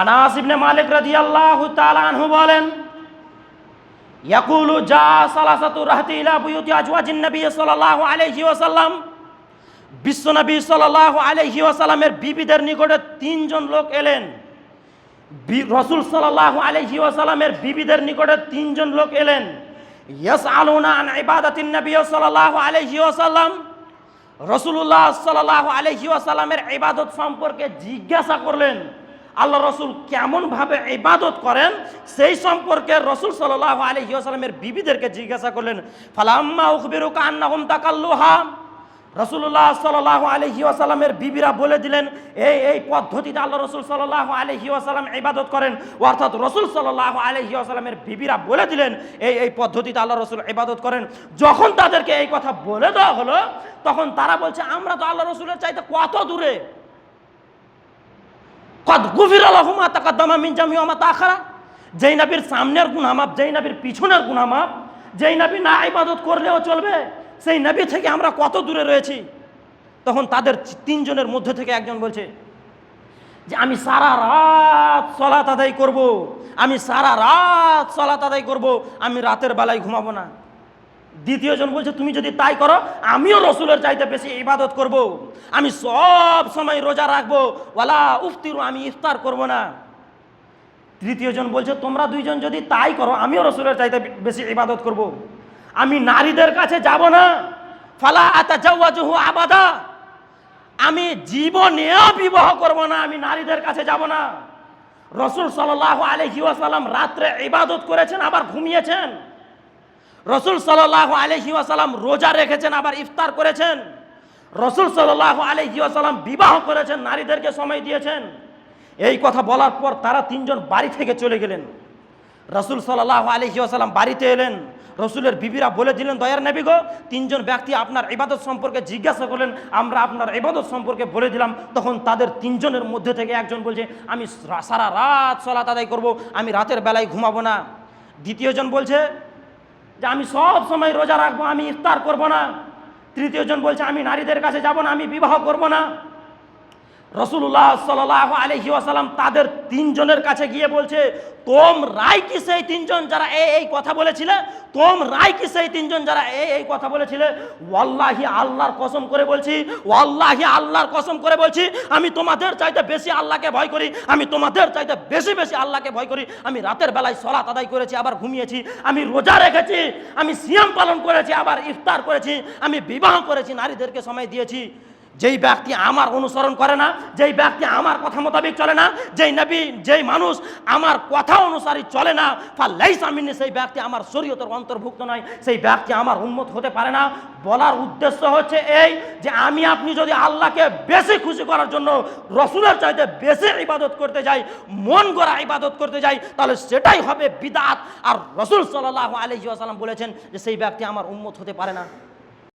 আনাস ইবনে মালিক রাদিয়াল্লাহু তাআলা আনহু বলেন, ইয়াকুলু জা সালাসাতু রাহতি ইলা বুয়ুতি আজওয়াজিন নবী সাল্লাল্লাহু আলাইহি ওয়াসাল্লাম। বিশ্বনবী সাল্লাল্লাহু আলাইহি ওয়াসাল্লামের বিবিদের নিকটে তিনজন লোক এলেন। রসুল সাল্লাল্লাহু আলাইহি ওয়াসাল্লামের বিবিদের নিকটে তিনজন লোক এলেন। ইয়াস আলুনা আন ইবাদাতিন নবী সাল্লাল্লাহু আলাইহি ওয়াসাল্লাম। রসুল্লাহ সাল্লাল্লাহু আলাইহি ওয়াসাল্লামের ইবাদত সম্পর্কে জিজ্ঞাসা করলেন আল্লাহ রসুল কেমনভাবে ইবাদত করেন, সেই সম্পর্কে রসুল সাল্লাল্লাহু আলাইহি ওয়াসাল্লামের বিবিদেরকে জিজ্ঞাসা করলেন, ফালাম্মা উখবিরুকা আন্নাহুম তাকাল্লুহা? রসুল্লাহ সাল্লাহ আলহি আসাল্লামের বিবিরা বলে দিলেন, এই এই পদ্ধতিতে আল্লাহ রসুল সাল্লাহ আলহি আসাল্লাম ইবাদত করেন। অর্থাৎ রসুল সাল্লাহ আলহি আসাল্লামের বিবিরা বলে দিলেন, এই এই পদ্ধতিতে আল্লাহ রসুল ইবাদত করেন। যখন তাদেরকে এই কথা বলে দেওয়া হলো, তখন তারা বলছে, আমরা তো আল্লাহ রসুলের চাইতে কত দূরে? কদ গুফির আলহুমা তাকাদ্দামা মিন জামিউ আমা তাখারা যেই নবীর সামনের গুনামাপ, যেই নবীর পিছনের গুনামাপ, যেই নবী না ইবাদত করলেও চলবে, সেই নবী থেকে আমরা কত দূরে রয়েছি তখন তাদের তিনজনের মধ্যে থেকে একজন বলছে, যে আমি সারা রাত সলাত আদায় করব। আমি সারা রাত সলাত আদায় করব। আমি রাতের বেলায় ঘুমাবো না দ্বিতীয়জন বলছে, তুমি যদি তাই করো, আমিও রসুলের চাইতে বেশি ইবাদত করব। আমি সব সময় রোজা রাখব। ওয়ালা উফতিরু, আমি ইফতার করব না। তৃতীয়জন বলছে, তোমরা দুইজন যদি তাই করো, আমিও রসুলের চাইতে বেশি ইবাদত করব। আমি নারীদের কাছে যাব না। ফালা আতা জাওয়াজহু আবাদা। আমি জীবনেও বিবাহ করব না, আমি নারীদের কাছে যাব না। রসুল সাল্লাহ আলহি ওয়াসাল্লাম রাত্রে ইবাদত করেছেন, আবার ঘুমিয়েছেন। রসুল সাল্লাহ আলহি ওয়াসাল্লাম রোজা রেখেছেন, আবার ইফতার করেছেন। রসুল সাল্লাহ আলহি ওয়াসাল্লাম বিবাহ করেছেন, নারীদেরকে সময় দিয়েছেন। এই কথা বলার পর তারা তিনজন বাড়ি থেকে চলে গেলেন। রসুল সাল্লাহ আলহি আসাল্লাম বাড়িতে এলেন। রসুলের বিবিরা বলে দিলেন, দয়ার নেবি গো, তিনজন ব্যক্তি আপনার ইবাদত সম্পর্কে জিজ্ঞাসা করলেন, আমরা আপনার ইবাদত সম্পর্কে বলে দিলাম। তখন তাদের তিনজনের মধ্যে থেকে একজন বলছে, আমি সারা রাত সলাত আদায় করব, আমি রাতের বেলায় ঘুমাবো না। দ্বিতীয়জন বলছে যে আমি সব সময় রোজা রাখব, আমি ইফতার করব না। তৃতীয় জন বলছে, আমি নারীদের কাছে যাব না, আমি বিবাহ করব না। রসুল্লাহ সাল্লাহ আলহি আসালাম তাদের তিনজনের কাছে গিয়ে বলছে তোমরাই কি সেই তিনজন যারা এই এই কথা বলেছিলে? তোমরাই কি সেই তিনজন যারা এই এই কথা বলেছিলে? ওয়াল্লাহি আল্লাহর কসম করে বলছি, ওয়াল্লাহি আল্লাহর কসম করে বলছি, আমি তোমাদের চাইতে বেশি আল্লাহকে ভয় করি, আমি তোমাদের চাইতে বেশি বেশি আল্লাহকে ভয় করি। আমি রাতের বেলায় সলাত আদায় করেছি, আবার ঘুমিয়েছি, আমি রোজা রেখেছি, আমি সিয়াম পালন করেছি, আবার ইফতার করেছি, আমি বিবাহ করেছি, নারীদেরকে সময় দিয়েছি। যেই ব্যক্তি আমার অনুসরণ করে না, যেই ব্যক্তি আমার কথা মোতাবেক চলে না, যেই নবী, যেই মানুষ আমার কথা অনুসারী চলে না ফাল্লাই সামিনে সেই ব্যক্তি আমার শরীয়তের অন্তর্ভুক্ত নয়, সেই ব্যক্তি আমার উন্মত হতে পারে না। বলার উদ্দেশ্য হচ্ছে এই যে আমি আপনি যদি আল্লাহকে বেশি খুশি করার জন্য, রসুলের চাইতে বেশি ইবাদত করতে যাই, মন গড়া ইবাদত করতে যাই, তাহলে সেটাই হবে বিদাত। আর রসুল সাল্লাহ আলহি আসালাম বলেছেন যে সেই ব্যক্তি আমার উন্মত হতে পারে না।